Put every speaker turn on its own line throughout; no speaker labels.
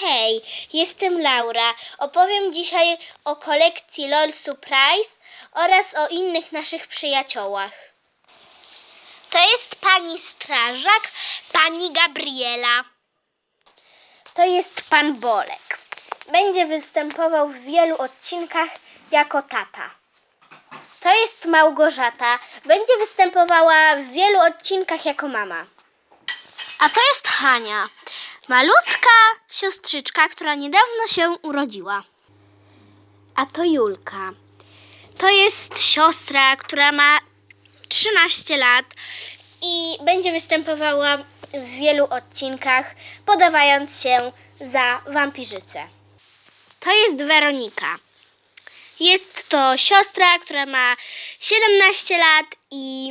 Hej, jestem Laura. Opowiem dzisiaj o kolekcji LOL Surprise oraz o innych naszych przyjaciołach. To jest pani strażak, pani Gabriela. To jest pan Bolek. Będzie występował w wielu odcinkach jako tata. To jest Małgorzata. Będzie występowała w wielu odcinkach jako mama. A to jest Hania. Malutka siostrzyczka, która niedawno się urodziła. A to Julka. To jest siostra, która ma 13 lat i będzie występowała w wielu odcinkach, podawając się za wampirzycę. To jest Weronika. Jest to siostra, która ma 17 lat i,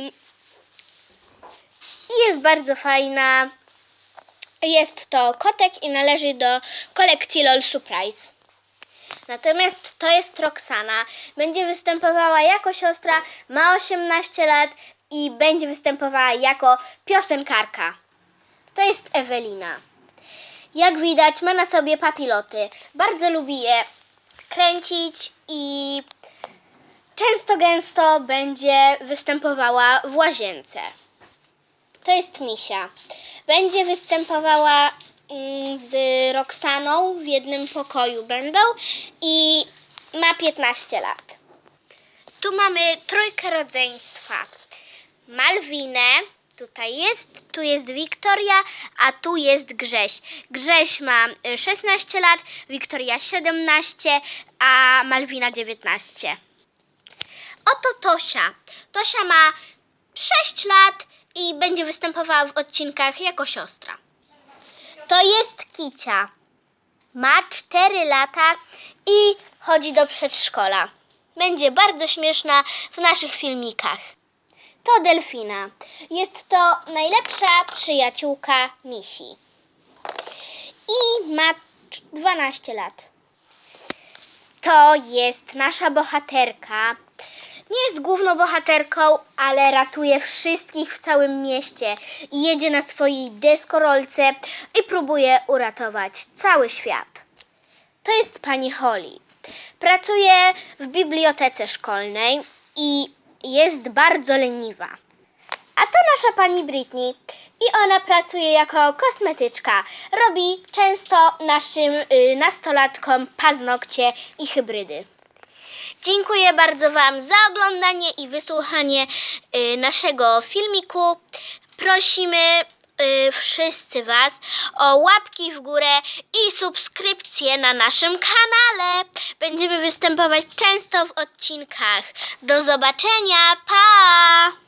i jest bardzo fajna. Jest to kotek i należy do kolekcji LOL Surprise. Natomiast to jest Roxana. Będzie występowała jako siostra, ma 18 lat i będzie występowała jako piosenkarka. To jest Ewelina. Jak widać, ma na sobie papiloty. Bardzo lubi je kręcić i często gęsto będzie występowała w łazience. To jest Misia. Będzie występowała mm, z Roxaną w jednym pokoju będą i ma 15 lat. Tu mamy trójkę rodzeństwa. Malwinę, tutaj jest, tu jest Wiktoria, a tu jest Grześ. Grześ ma y, 16 lat, Wiktoria 17, a Malwina 19. Oto Tosia. Tosia ma 6 lat i będzie występowała w odcinkach jako siostra. To jest Kicia. Ma 4 lata i chodzi do przedszkola. Będzie bardzo śmieszna w naszych filmikach. To Delfina. Jest to najlepsza przyjaciółka Misi. I ma 12 lat. To jest nasza bohaterka. Nie jest główną bohaterką, ale ratuje wszystkich w całym mieście i jedzie na swojej deskorolce i próbuje uratować cały świat. To jest pani Holly. Pracuje w bibliotece szkolnej i jest bardzo leniwa. A to nasza pani Britney i ona pracuje jako kosmetyczka. Robi często naszym y, nastolatkom paznokcie i hybrydy. Dziękuję bardzo Wam za oglądanie i wysłuchanie y, naszego filmiku. Prosimy y, wszyscy Was o łapki w górę i subskrypcje na naszym kanale. Będziemy występować często w odcinkach. Do zobaczenia, pa!